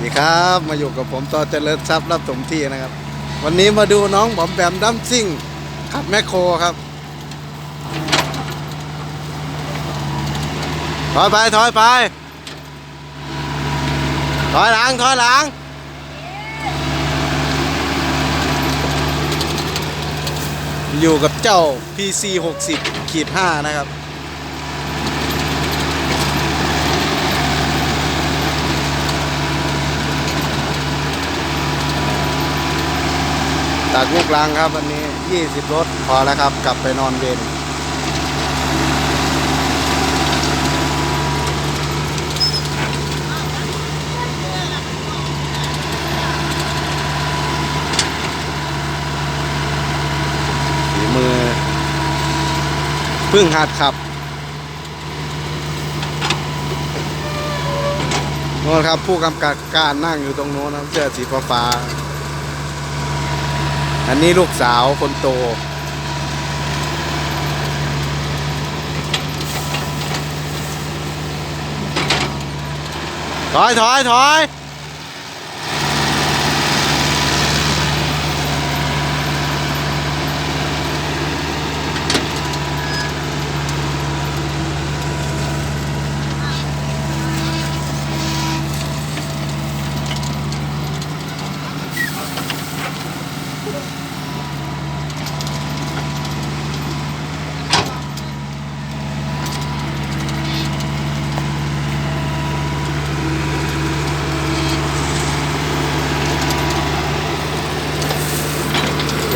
ดีครับมาอยู่กับผมต่อเจริญทรัพย์รับสมที่นะครับ วันนี้มาดูน้องบอมแบมดัมซิ่งขับแมคโครครับถอยไปถอยไปถอยหลังถอยหลังอยู่กับเจ้า PC 60ขีด5นะครับ จากลูกลังครับ วันนี้ 20 รถ พอแล้วครับ กลับไปนอนเวรฝีมือพึ่งหัดขับโน่นครับ ผู้กำกับการนั่งอยู่ตรงโน้นนะเสื้อสีฟ้า อันนี้ลูกสาวคนโต ถอยถอยถอย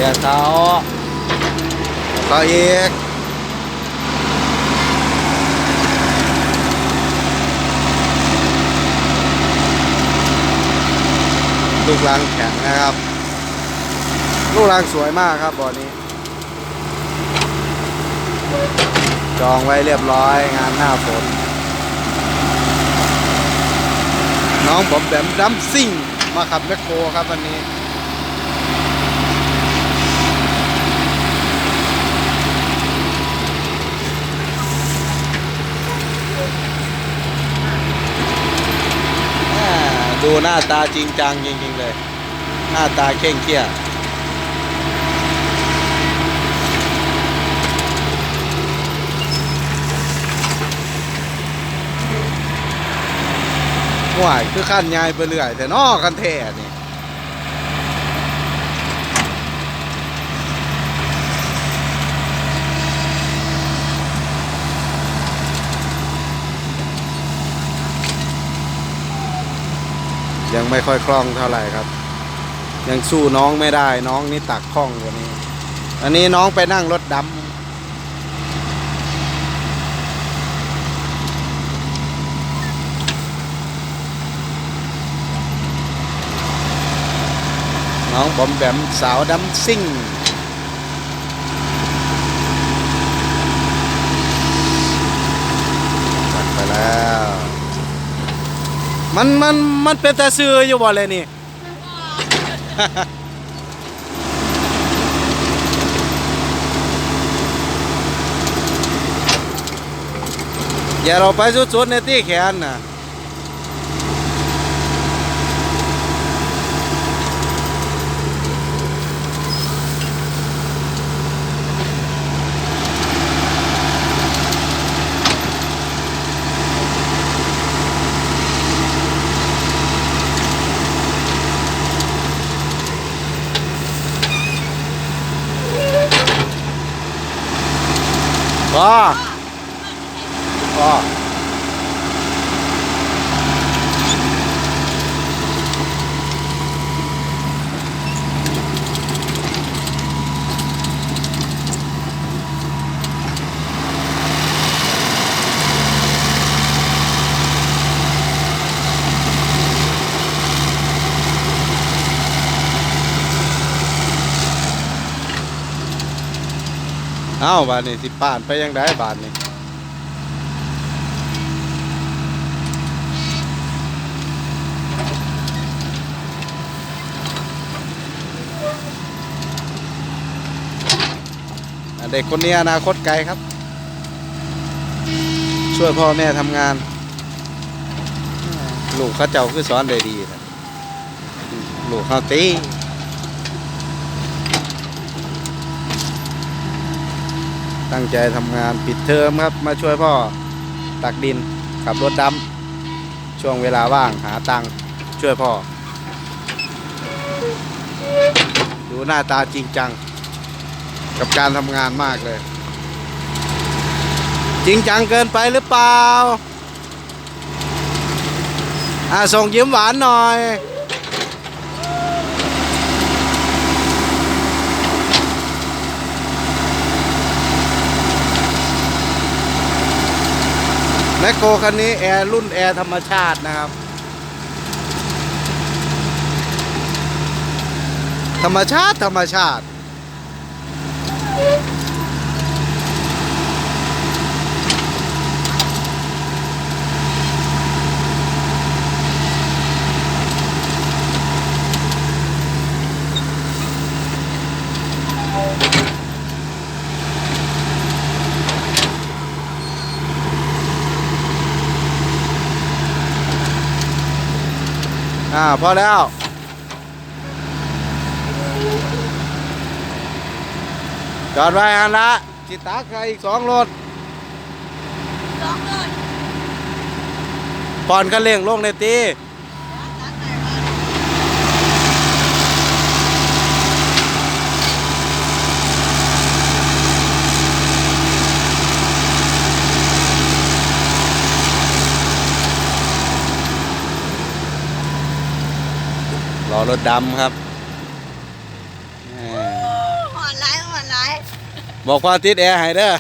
ดี๋ยวเขาเขาอีกลูกรังแข็งนะครับ ลูกรังสวยมากครับบ่อนี้ จองไว้เรียบร้อยงานหน้าฝน น้องผมแบมดัมซิ่งมาขับแมคโครครับวันนี้ ดูหน้าตาจริงจังจริงๆเลย หน้าตาเคร่งเครียดห่วยคือขั้นยายไปเรื่อยแต่นอกกันแท้นี่ ยังไม่ค่อยคล่องเท่าไหร่ครับ ยังสู้น้องไม่ได้ น้องนี่ตักคล่องกว่านี้ อันนี้น้องไปนั่งรถดำน้องบอมแบมสาวดำซิ่ง จัดไปแล้ว มันมันมันเป็นแต่ซื้ออยู่บ่เลยนี่ อย่าเราไปสุดๆในที่แขนน่ะ พอ อเอ้าบาทนี่สิป่านไปยังได้บาทนี่เด็กคนนี้อนาคตไกลครับ ช่วยพ่อแม่ทำงาน ลูกเขาเจ้าคือสอนได้ดีนะลูกเขาตี ตั้งใจทำงานปิดเทอมครับ มาช่วยพ่อตักดินขับรถดำช่วงเวลาว่างหาตังค์ช่วยพ่อ ดูหน้าตาจริงจัง กับการทำงานมากเลย จริงจังเกินไปหรือเปล่า อ่าส่งยิ้มหวานหน่อย แมคโครคันนี้แอร์รุ่นแอร์ธรรมชาตินะครับ ธรรมชาติธรรมชาติ อ่าพอแล้ว จอดไว้ฮันละจิตาใครอีกสองรถสองเลยปอนกันเร่งลงในตีตัดไหนมา รอรถดำครับแหมหอนไหลหอนไหลบอกพอติดแอร์ให้เด้อ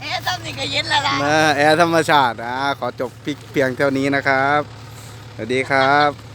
เอ๊ะต้มนี่ก็เย็นและล่ะนะแอร์ธรรมชาติอ่าขอจบเพียงเท่านี้นะครับ สวัสดีครับ